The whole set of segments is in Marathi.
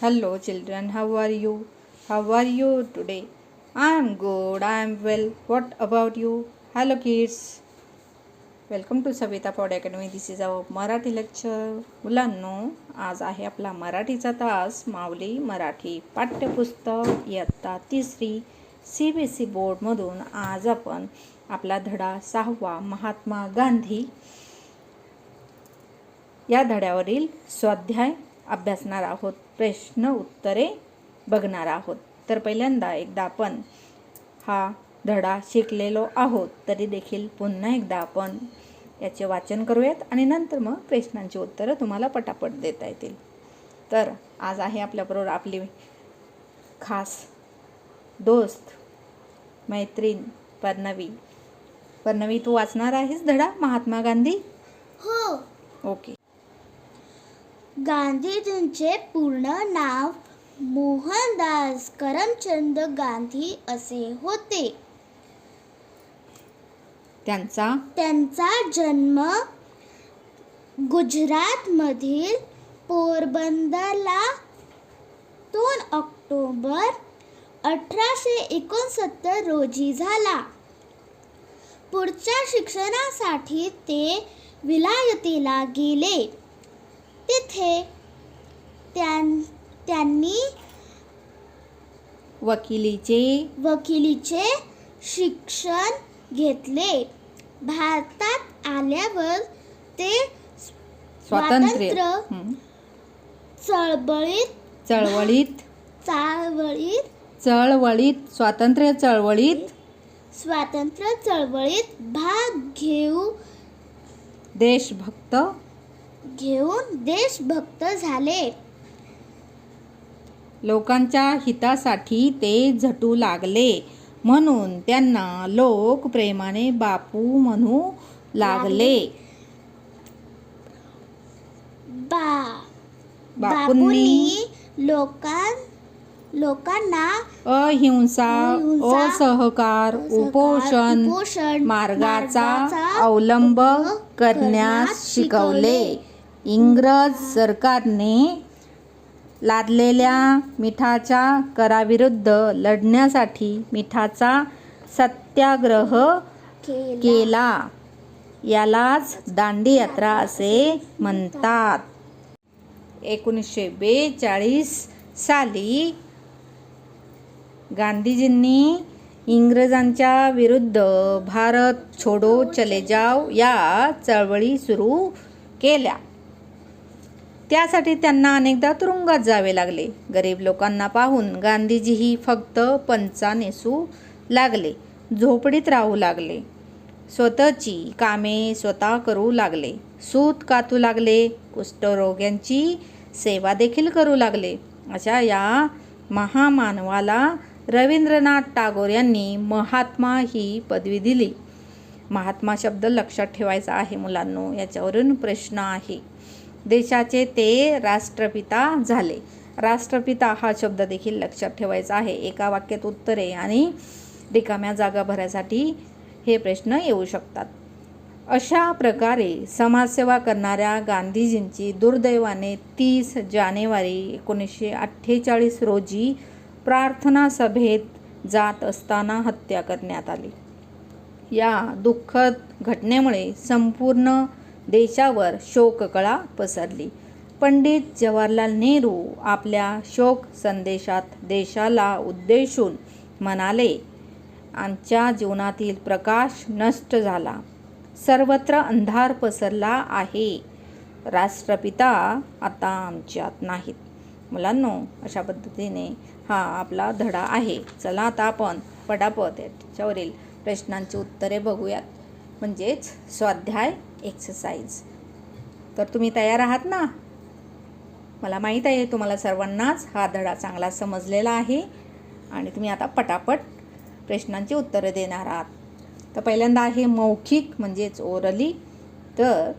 Hello, children. How are you? How are you today? I am good. I am well. What about you? Hello, kids. Welcome to Savita pod academy this is our Marathi lecture मुलांनो आज आहे आपला मराठीचा तास माऊली मराठी पाठ्यपुस्तक इयत्ता तिसरी सी बी एस सी बोर्डमधून आज आपण आपला धडा सहावा महात्मा गांधी या धड्यावरील स्वाध्याय अभ्यासणार आहोत प्रश्न उत्तरे बघणार आहोत. तर पहिल्यांदा एकदा आपण हा धडा शिकलेलो आहोत तरी देखील पुन्हा एकदा आपण याचे वाचन करूयात आणि नंतर मग प्रश्नांची उत्तरं तुम्हाला पटापट देता येतील. तर आज आहे आपल्याबरोबर आपली खास दोस्त मैत्रीण पर्णवी. पर्णवी तू वाचणार आहेस धडा? महात्मा गांधी? हो. ओके. गांधीजींचे पूर्ण नाव मोहनदास करमचंद गांधी असे होते. त्यांचा त्यांचा जन्म गुजरातमधील पोरबंदरला दोन ऑक्टोबर अठराशे एकोणसत्तर रोजी झाला. पुढच्या शिक्षणासाठी ते विलायतीला गेले. तिथे त्यां त्यांनी वकिलीचे वकिलीचे शिक्षण घेतले. भारतात आल्यावर ते स्वातंत्र्य. चळवळीत चळवळीत. चळवळीत चळवळीत स्वातंत्र्य चळवळीत. स्वातंत्र्य चळवळीत भाग घेऊ. देशभक्त घेऊन देशभक्त झाले. लोकांच्या हितासाठी ते झटू लागले. म्हणून त्यांना लोक प्रेमाने बापू म्हणू लागले. बा बापूंनी लोकां लोकांना अहिंसा असहकार उपोषण मार्गाचा अवलंब करण्यास शिकवले. इंग्रज सरकारने लादलेल्या मिठाच्या कराविरुद्ध लढण्यासाठी मिठाचा सत्याग्रह केला. केला. यालाच दांडी यात्रा असे म्हणतात. एकोणीसशे बेचाळीस साली गांधीजींनी इंग्रजांच्या विरुद्ध भारत छोडो चले जाव या चळवळी सुरू केल्या. त्यासाठी त्यांना अनेकदा तुरुंगात जावे लागले. गरीब लोकांना पाहून गांधीजीही फक्त पंचा नेसू लागले झोपडीत राहू लागले. स्वतःची कामे स्वतः करू लागले. सूत कातू लागले कुष्ठरोग्यांची सेवा देखील करू लागले. अशा या महामानवाला रवींद्रनाथ टागोर यांनी महात्मा ही पदवी दिली. महात्मा शब्द लक्षात ठेवायचा आहे मुलांनो याच्यावरून प्रश्न आहे. देशाचे ते राष्ट्रपिता झाले. राष्ट्रपिता हा शब्द देखील लक्षात ठेवायचा आहे. एका वाक्यात उत्तरे आणि रिकाम्या जागा भरायसाठी हे प्रश्न येऊ शकतात. अशा प्रकारे समाजसेवा करणाऱ्या गांधीजींची दुर्दैवाने तीस जानेवारी एकोणीसशे अठ्ठेचाळीस रोजी प्रार्थना सभेत जात असताना हत्या करण्यात आली. या दुःखद घटनेमुळे संपूर्ण देशावर शोककळा पसरली. पंडित जवाहरलाल नेहरू आपल्या शोक संदेशात देशाला उद्देशून म्हणाले आमच्या जीवनातील प्रकाश नष्ट झाला. सर्वत्र अंधार पसरला आहे. राष्ट्रपिता आता आमच्यात नाहीत. मुलांनो अशा पद्धतीने हा आपला धडा आहे. चला आता आपण पटापट याच्यावरील प्रश्नांची उत्तरे बघूयात. म्हणजेच स्वाध्याय एक्सरसाइज तर तुम्ही तयार आहात ना? मला माहीत आहे तुम्हाला सर्वांनाच हा धडा चांगला समजलेला आहे. आणि तुम्ही आता पटापट प्रश्नांची उत्तरं देणार आहात. तर पहिल्यांदा आहे मौखिक म्हणजेच ओरली तर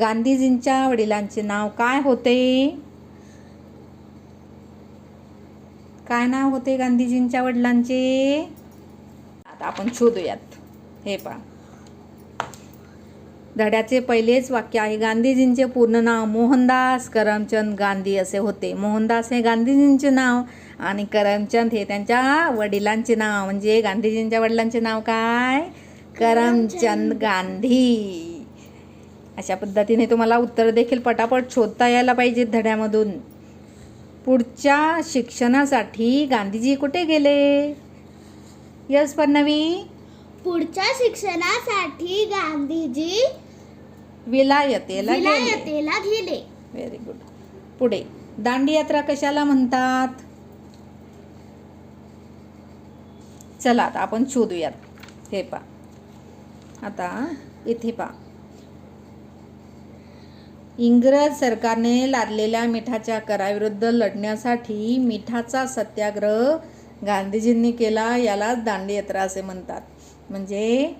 गांधीजींच्या वडिलांचे नाव काय होते? काय नाव होते गांधीजींच्या वडिलांचे? आता आपण शोधूयात. हे पहा. धड्याचे पहिलेच वाक्य आहे. गांधीजींचे पूर्ण नाव मोहनदास करमचंद गांधी असे होते. मोहनदास हे गांधीजींचे नाव आणि करमचंद हे त्यांच्या वडिलांचे नाव. म्हणजे गांधीजींच्या वडिलांचे नाव काय? करमचंद गांधी. अशा पद्धतीने तुम्हाला उत्तर देखील पटापट शोधता यायला पाहिजेत धड्यामधून. पुढच्या शिक्षणासाठी गांधीजी कुठे गेले? यस पन्नवी पुढच्या शिक्षणासाठी गांधीजी विलायतेला गेले. विलायतेला गेले. व्हेरी गुड पुढे. दांडी यात्रा कशाला म्हणतात? चला आता आपण शोधूयात. हे पा आता इथे पा इंग्रज सरकारने लादलेल्या मिठाच्या कराविरुद्ध लढण्यासाठी मिठाचा सत्याग्रह गांधीजींनी केला यालाच दांडी यात्रा असे म्हणतात. म्हणजे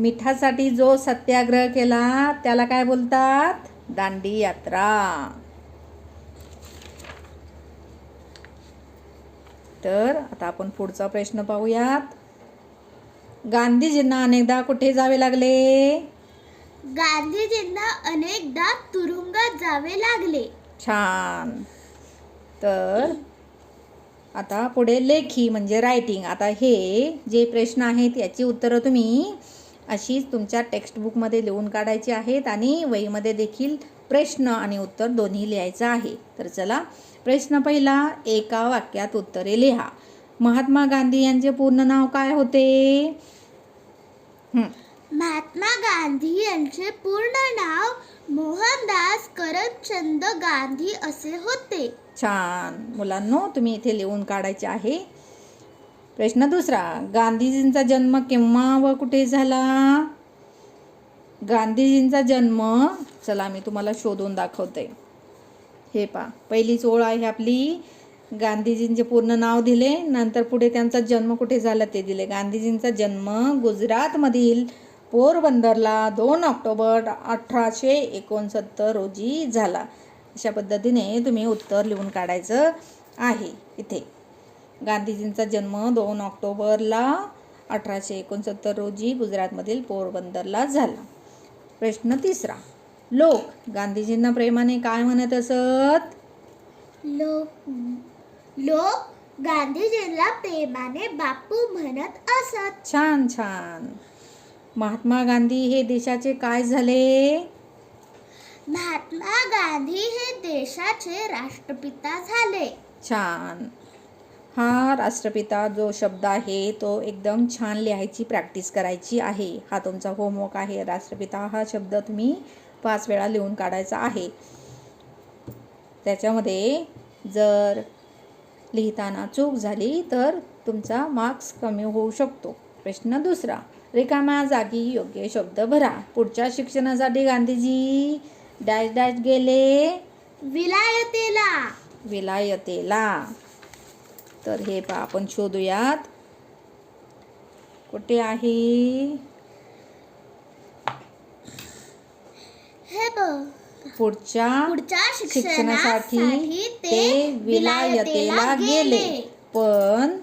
मिठासाठी जो सत्याग्रह केला त्याला काय बोलतात? दांडी यात्रा. तर आता आपण पुढचा प्रश्न पाहूयात. गांधीजींना अनेकदा कुठे जावे लागले? गांधीजींना अनेकदा तुरुंगात जावे लागले. छान. तर आता पुढे लेखी म्हणजे रायटिंग आता हे जे प्रश्न आहेत याची उत्तरं तुम्ही अशीच तुमच्या टेक्स्टबुकमध्ये लिहून काढायची आहेत आणि वहीमध्ये देखील प्रश्न आणि उत्तर दोन्ही लिहायचं आहे. तर चला प्रश्न पहिला एका वाक्यात उत्तरे लिहा. महात्मा गांधी यांचे पूर्ण नाव काय होते? महात्मा गांधी यांचे पूर्ण नाव मोहनदास करमचंद गांधी असे होते. छान. मुलांनो तुम्ही इथे लिहून काढायचे आहे. प्रश्न दुसरा गांधीजींचा जन्म केव्हा व कुठे झाला? गांधीजींचा जन्म चला मी तुम्हाला शोधून दाखवते. हे पा पहिलीच ओळ आहे आपली. गांधीजींचे पूर्ण नाव दिले नंतर पुढे त्यांचा जन्म कुठे झाला ते दिले. गांधीजींचा जन्म गुजरातमधील पोरबंदरला दोन ऑक्टोबर अठराशे एकोणसत्तर रोजी झाला. अशा पद्धतीने तुम्ही उत्तर लिहून काढायचं आहे इथे. गांधीजींचा जन्म दोन ऑक्टोबरला अठराशे एकोणसत्तर रोजी गुजरातमधील पोरबंदरला झाला. प्रश्न तिसरा लोक गांधीजींना प्रेमाने काय म्हणत असत? लोक लोक गांधीजींना प्रेमाने बापू म्हणत असत. छान छान. महात्मा गांधी हे देशाचे काय झाले? महात्मा गांधी हे देशाचे राष्ट्रपिता झाले. छान. हा राष्ट्रपिता जो शब्द आहे तो एकदम छान लिहायची प्रॅक्टिस करायची आहे. हा तुमचा होमवर्क आहे. राष्ट्रपिता हा शब्द तुम्ही पाच वेळा लिहून काढायचा आहे. त्याच्यामध्ये जर लिहिताना चूक झाली तर तुमचा मार्क्स कमी होऊ शकतो. प्रश्न दुसरा रिकाम्या जागी योग्य शब्द भरा. पुढच्या शिक्षणासाठी गांधीजी डॅश डॅश गेले. विलायतेला. विलायतेला. तर हे पा आपण शोधूयात. कुठे आहे? पुढच्या शिक्षणासाठी ते विलायतेला गेले. पण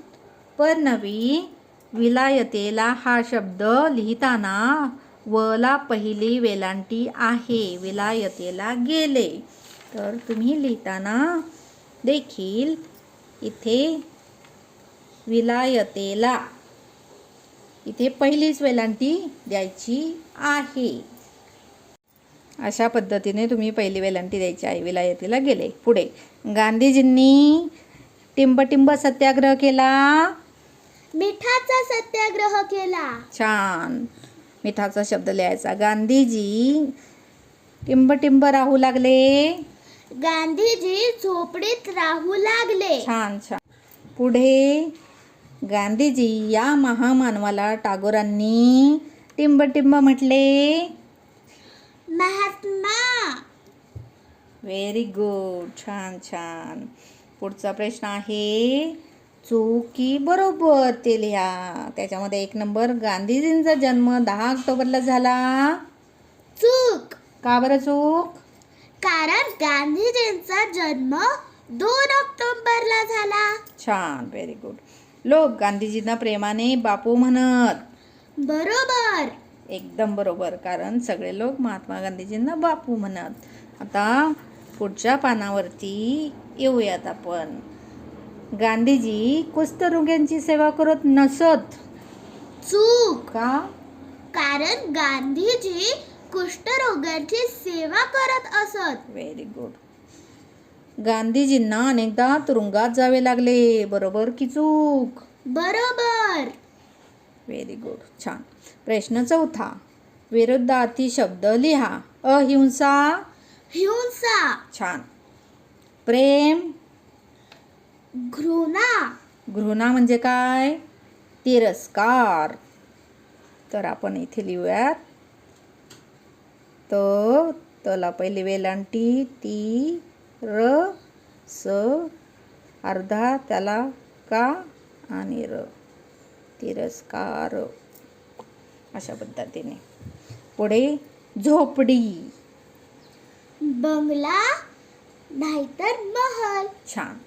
परनवी विलायतेला हा शब्द लिहिताना वला पहिली वेलांटी आहे. विलायतेला गेले. तर तुम्ही लिहिताना देखील इथे विलायतेला. इथे पहिलीच वेलांटी द्यायची आहे. अशा पद्धतीने तुम्ही पहिली वेलांटी द्यायची आहे विलायतीला गेले. पुढे गांधीजींनी टिंबटिंब सत्याग्रह केला. मिठाचा सत्याग्रह केला. छान. मिठाचा शब्द लिहायचा. गांधीजी टिंबटिंब राहू लागले. गांधीजी झोपडीत राहू लागले. छान छान. पुढे गांधीजी या महामानवाला टागोरांनी टिंबटिंब म्हटले. महात्मा. व्हेरी गुड छान छान. पुढचा प्रश्न आहे चूकी बरोबर ते लिहा. त्याच्यामध्ये एक नंबर गांधीजींचा जन्म दहा ऑक्टोबरला झाला. चूक. का बरं चूक? कारण गांधीजींचा जन्म दोन ऑक्टोबरला झाला. छान व्हेरी गुड लोक गांधीजींना प्रेमाने बापू म्हणत. बरोबर. एकदम बरोबर कारण सगळे लोक महात्मा गांधीजींना बापू म्हणत. आता पुढच्या पानावरती येऊयात आपण. गांधीजी कुष्ठरोग्यांची सेवा करत नसत. चूक. का? कारण गांधीजी कुष्ठरोगाची सेवा करत असत. व्हेरी गुड गांधीजींना अनेकदा तुरुंगात जावे लागले. बरोबर की चूक? बरोबर. व्हेरी गुड छान. प्रश्न चौथा. विरुद्धार्थी शब्द लिहा. अहिंसा? हिंसा. छान. प्रेम? घृणा. घृणा म्हणजे काय? तिरस्कार. तर आपण इथे लिहूयात. त तला पहिली वेलांटी ती र स अर्धा त्याला का आणि र. तिरस्कार. अशा पद्धतीने. पुढे झोपडी. बंगला नाहीतर महल. छान.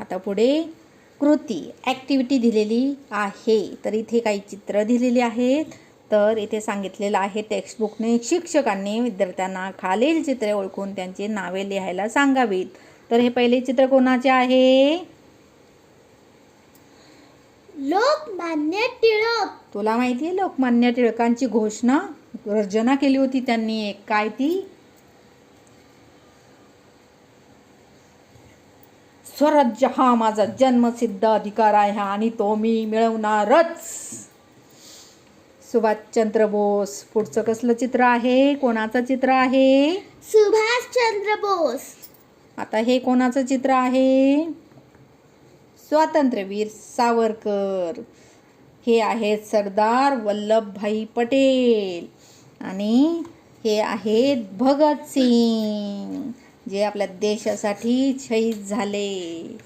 आता पुढे कृती. ॲक्टिव्हिटी दिलेली आहे. तर इथे काही चित्र दिलेली आहेत. तर इथे सांगितलेलं आहे टेक्स्टबुकने शिक्षकांनी विद्यार्थ्यांना खालील चित्रे ओळखून त्यांची नावे लिहायला सांगावीत. तर हे पहिले चित्र कोणाचे आहे? लोकमान्य टिळक. तुला माहिती आहे लोकमान्य टिळकांची घोषणा गर्जना केली होती त्यांनी. एक काय ती? स्वराज्य हा माझा जन्मसिद्ध अधिकार आहे आणि तो मी मिळवणारच. सुभाषचंद्र बोस. पुढचं कसलं चित्र आहे? कोणाचं चित्र आहे? सुभाष चंद्र बोस. आता हे कोणाचं चित्र आहे? स्वातंत्र्यवीर सावरकर. हे आहेत सरदार वल्लभभाई पटेल. आणि हे आहेत भगत सिंग जे आपल्या देशासाठी शहीद झाले.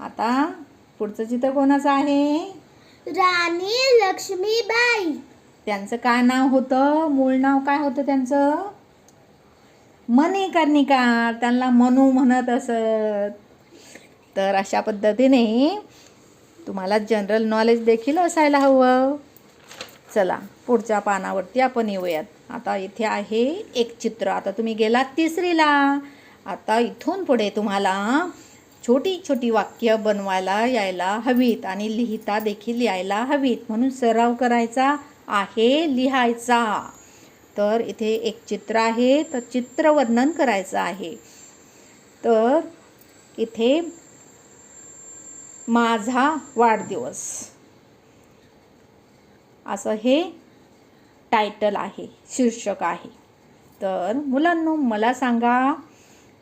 आता पुढचं चित्र कोणाचं आहे? राणी लक्ष्मीबाई. त्यांचं काय नाव होतं? मूळ नाव काय होतं त्यांचं? मणिकर्णिका त्यांना मनू म्हणत असत. तर अशा पद्धतीने तुम्हाला जनरल नॉलेज देखील असायला हवं. चला पुढच्या पानावरती आपण येऊयात. आता इथे आहे एक चित्र. आता तुम्ही गेलात तिसरीला. आता इथून पुढे तुम्हाला छोटी छोटी वाक्य बनवायला यायला हवीत आणि लिहिता देखील यायला हवीत. म्हणून सराव करायचा आहे लिहायचा. तर इथे एक चित्र आहे तर चित्र वर्णन करायचं आहे. तर इथे माझा वाढदिवस. असं हे टायटल आहे शीर्षक आहे. तर मुलांनो मला सांगा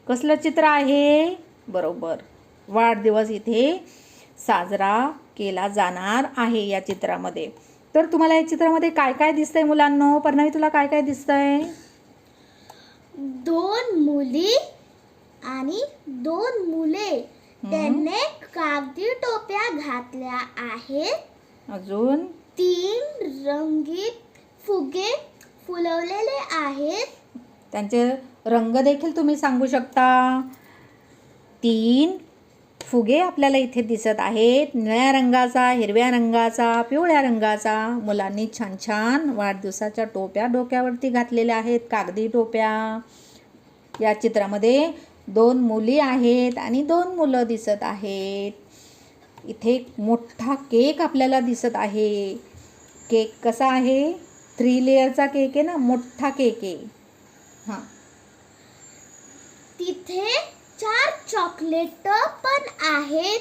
कसलं चित्र आहे? बरोबर. वाढदिवस इथे साजरा केला जाणार आहे या चित्रामध्ये. तर तुम्हाला या चित्रामध्ये काय काय दिसतंय मुलांनो? परनावी तुला काय काय दिसतंय? दोन मुली आणि दोन मुले. त्यांनी कागदी टोप्या घातल्या आहेत. अजून? तीन रंगीत फुगे फुलवलेले आहेत. त्यांचे रंग देखील तुम्ही सांगू शकता. तीन फुगे आपल्याला इथे दिसत आहेत. निळ्या रंगाचा हिरव्या रंगाचा पिवळ्या रंगाचा. मुलांनी छान छान वाढदिवसाच्या टोप्या डोक्यावरती घातलेल्या आहेत. कागदी टोप्या. या चित्रामध्ये दोन मुली आहेत आणि दोन मुलं दिसत आहेत. इथे एक मोठा केक आपल्याला दिसत आहे. केक कसा आहे? थ्री लेअरचा केक आहे ना? मोठा केक आहे. हां. तिथे चार चॉकलेट पण आहेत.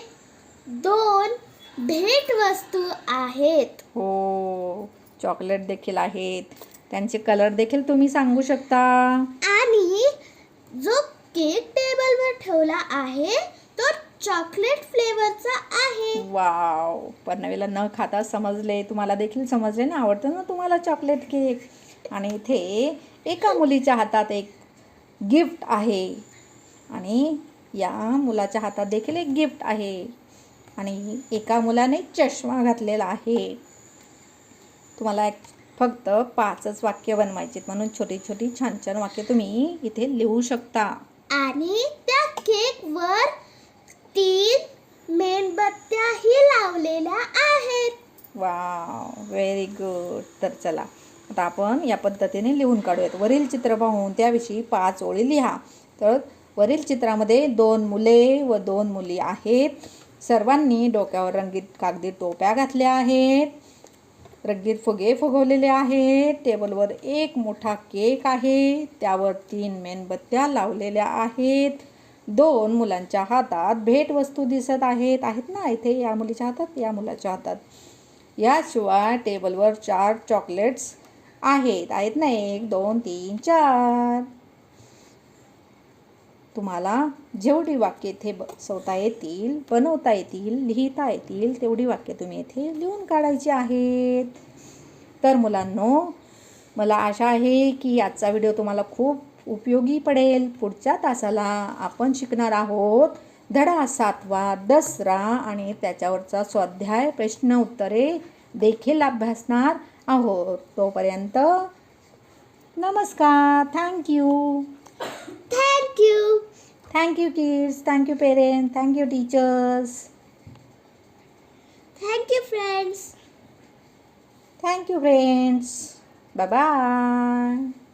दोन भेट वस्तू आहेत. हो चॉकलेट देखील आहेत. त्यांचे कलर देखील तुम्ही सांगू शकता. आणि जो केक टेबलवर ठेवला आहे तो चॉकलेट फ्लेवरचा आहे. वाव पन्नवीला न खाता समजले. तुम्हाला देखील समजले ना? आवडतं ना तुम्हाला चॉकलेट केक आणि इथे एका मुलीच्या हातात एक गिफ्ट आहे. आणि या मुलाच्या हातात देखील एक गिफ्ट आहे. आणि एका मुलाने चष्मा घातलेला आहे. तुम्हाला एक फक्त पाचच वाक्य बनवायचे म्हणून छोटी छोटी छान छान वाक्य तुम्ही इथे लिहू शकता. आणि त्या केकवर तीन मेणबत्त्याही लावलेल्या आहेत. वा व्हेरी गुड तर चला आता आपण या पद्धतीने लिहून काढूयात. वरील चित्र पाहून त्याविषयी पाच ओळी लिहा. तर वरील चित्रामध्ये दोन मुले व दोन मुली आहेत. सर्वांनी डोक्यावर रंगीत कागदी टोप्या घातल्या आहेत. रंगीत फुगे फुगवलेले आहेत. टेबलवर एक मोठा केक आहे. त्यावर तीन मेणबत्त्या लावलेल्या आहेत. दोन मुलांच्या हातात भेटवस्तू दिसत आहेत. आहेत ना इथे या मुलीच्या हातात? या मुलाच्या हातात. याशिवाय टेबलवर चार चॉकलेट्स आहेत. आहेत ना एक दोन तीन चार. तुम्हाला जेवढी वाक्य इथे बसवता येतील बनवता येतील लिहिता येतील तेवढी वाक्य तुम्ही इथे लिहून काढायची आहेत. तर मुलांनो मला आशा आहे की आजचा व्हिडिओ तुम्हाला खूप उपयोगी पडेल. पुढच्या तासाला आपण शिकणार आहोत धडा सातवा दसरा आणि त्याच्यावरचा स्वाध्याय प्रश्न उत्तरे देखील अभ्यासणार आहोत. तोपर्यंत नमस्कार. Thank you Thank you. Thank you, kids. Thank you, parents. Thank you, teachers. Thank you, friends. Thank you, friends. Bye bye.